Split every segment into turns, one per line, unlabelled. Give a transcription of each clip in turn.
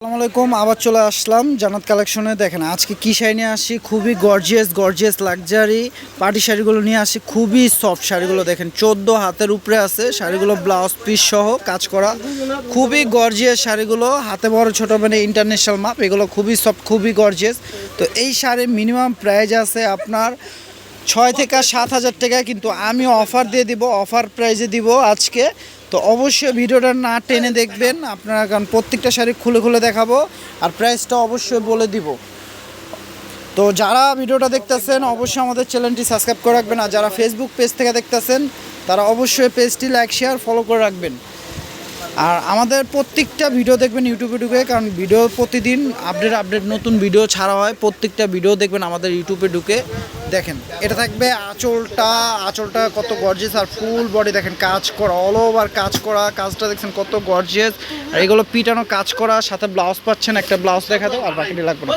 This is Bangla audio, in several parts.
আসসালামু আলাইকুম, আবার চলে আসলাম জানাত কালেকশনে। দেখেন, আজকে কি শাড়ি নিয়ে আসি? খুবই গর্জিয়াস গর্জিয়াস লাক্সারি পার্টি শাড়িগুলো নিয়ে আসি। খুবই সফট শাড়িগুলো দেখেন, চোদ্দ হাতের উপরে আছে। শাড়িগুলো ব্লাউজ পিস সহ কাজ করা। খুবই গর্জিয়াস শাড়িগুলো, হাতে বড় ছোট মানে ইন্টারন্যাশনাল মাপ, এগুলো খুবই সফট খুবই গর্জিয়াস তো এই শাড়ির মিনিমাম প্রাইস আছে আপনার ছয় থেকে সাত হাজার টাকা কিন্তু আমি অফার দিয়ে দিব অফার প্রাইজে দিব আজকে তো অবশ্যই ভিডিওটা না টেনে দেখবেন আপনারা, কারণ প্রত্যেকটা শাড়ি খুলে খুলে দেখাবো আর প্রাইসটা অবশ্যই বলে দিব। তো যারা ভিডিওটা দেখতেছেন, অবশ্যই আমাদের চ্যানেলটি সাবস্ক্রাইব করে রাখবেন আর যারা ফেসবুক পেজ থেকে দেখতেছেন, তারা অবশ্যই পেজটি লাইক শেয়ার ফলো করে রাখবেন। আর আমাদের প্রত্যেকটা ভিডিও দেখবেন ইউটিউবে ঢুকে, কারণ ভিডিও প্রতিদিন আপডেট আপডেট নতুন ভিডিও ছাড়া হয়, প্রত্যেকটা ভিডিও দেখবেন আমাদের ইউটিউবে ঢুকে। দেখেন, এটা থাকবে আঁচলটা আঁচলটা কত গর্জিয়াস আর ফুল বডি দেখেন, কাজ করা অল ওভার কাজ করা, কাজটা দেখছেন কত গর্জিয়াস আর এগুলো পিটানো কাজ করা, সাথে ব্লাউজ পাচ্ছেন, একটা ব্লাউজ দেখা দাও, আর বাকিটি লাগবে না।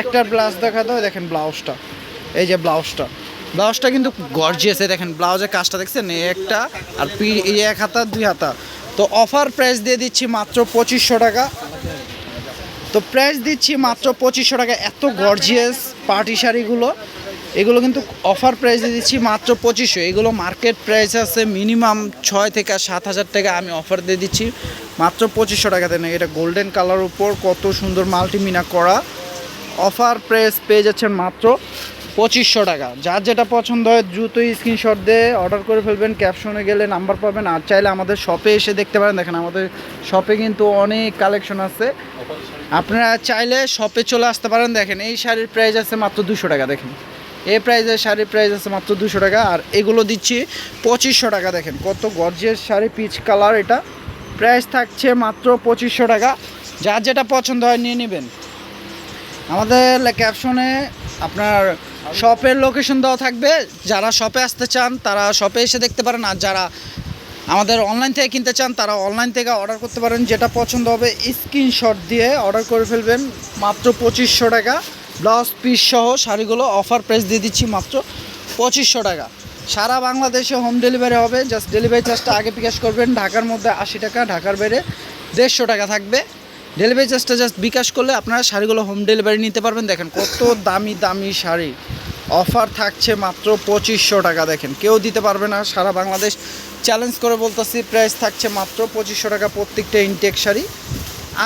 একটা ব্লাউজ দেখা দাও দেখেন ব্লাউজটা এই যে ব্লাউজটা ব্লাউজটা কিন্তু গর্জিয়াস দেখেন ব্লাউজের কাজটা দেখছেন একটা, আর পি, এই এক হাতা, দুই হাতা। তো অফার প্রাইস দিয়ে দিচ্ছি মাত্র পঁচিশশো টাকা। তো প্রাইস দিচ্ছি মাত্র পঁচিশশো টাকা। এত গর্জিয়াস পার্টি শাড়িগুলো। এগুলো কিন্তু অফার প্রাইস দিয়ে দিচ্ছি মাত্র পঁচিশশো। এগুলো মার্কেট প্রাইস আছে মিনিমাম ছয় থেকে সাত হাজার টাকা। আমি অফার দিয়ে দিচ্ছি মাত্র পঁচিশশো টাকাতে। নেই এটা গোল্ডেন কালার উপর কত সুন্দর মাল্টিমিনা করা। অফার প্রাইস পেয়ে যাচ্ছেন মাত্র পঁচিশশো টাকা। যার যেটা পছন্দ হয়, দ্রুতই স্ক্রিনশট দিয়ে অর্ডার করে ফেলবেন ক্যাপশনে গেলে নাম্বার পাবেন, আর চাইলে আমাদের শপে এসে দেখতে পারেন। দেখেন, আমাদের শপে কিন্তু অনেক কালেকশন আছে। আপনারা চাইলে শপে চলে আসতে পারেন। দেখেন, এই শাড়ির প্রাইস আছে মাত্র দুশো টাকা, দেখেন। এই প্রাইসের শাড়ির প্রাইস আছে মাত্র দুশো টাকা, আর এগুলো দিচ্ছি পঁচিশশো টাকা, দেখেন। কত গর্জিয়াস শাড়ি পিচ কালার এটা। প্রাইস থাকছে মাত্র পঁচিশশো টাকা। যার যেটা পছন্দ হয়, নিয়ে নেবেন। আমাদের ক্যাপশনে আপনার শপের লোকেশন দেওয়া থাকবে। যারা শপে আসতে চান, তারা শপে এসে দেখতে পারেন। আর যারা আমাদের অনলাইন থেকে কিনতে চান, তারা অনলাইন থেকে অর্ডার করতে পারেন। যেটা পছন্দ হবে স্ক্রিনশট দিয়ে অর্ডার করে ফেলবেন। মাত্র পঁচিশশো টাকা। ব্লাউজ পিস সহ শাড়িগুলো অফার প্রাইস দিয়ে দিচ্ছি মাত্র পঁচিশশো টাকা। সারা বাংলাদেশে হোম ডেলিভারি হবে। জাস্ট ডেলিভারি চার্জটা আগে বিকাশ করবেন। ঢাকার মধ্যে আশি টাকা, ঢাকার বাইরে দেড়শো টাকা থাকবে। ডেলিভারি চার্জটা জাস্ট বিকাশ করলে আপনারা শাড়িগুলো হোম ডেলিভারি নিতে পারবেন। দেখেন কত দামি দামি শাড়ি। অফার থাকছে মাত্র পঁচিশশো টাকা, দেখেন। কেউ দিতে পারবে না, সারা বাংলাদেশ চ্যালেঞ্জ করে বলতেছি প্রাইস থাকছে মাত্র পঁচিশশো টাকা প্রত্যেকটা ইনটেক শাড়ি।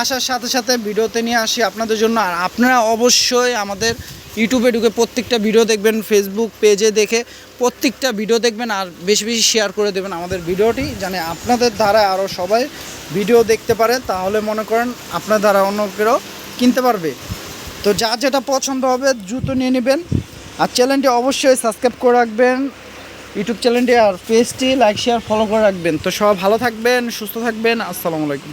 আসার সাথে সাথে ভিডিওতে নিয়ে আসি আপনাদের জন্য। আর আপনারা অবশ্যই আমাদের ইউটিউবে ঢুকে প্রত্যেকটা ভিডিও দেখবেন ফেসবুক পেজে দেখে প্রত্যেকটা ভিডিও দেখবেন আর বেশি বেশি শেয়ার করে দেবেন আমাদের ভিডিওটি জানে আপনাদের দ্বারা আরও সবাই ভিডিও দেখতে পারে, তাহলে মনে করেন আপনার দ্বারা অন্য কেউ কিনতে পারবে। তো যা যেটা পছন্দ হবে, জুতো নিয়ে নেবেন। আর চ্যানেলটি অবশ্যই সাবস্ক্রাইব করে রাখবেন। ইউটিউব চ্যানেলটি আর পেজটি লাইক শেয়ার ফলো করে রাখবেন। তো সব ভালো থাকবেন, সুস্থ থাকবেন। আসসালামু আলাইকুম।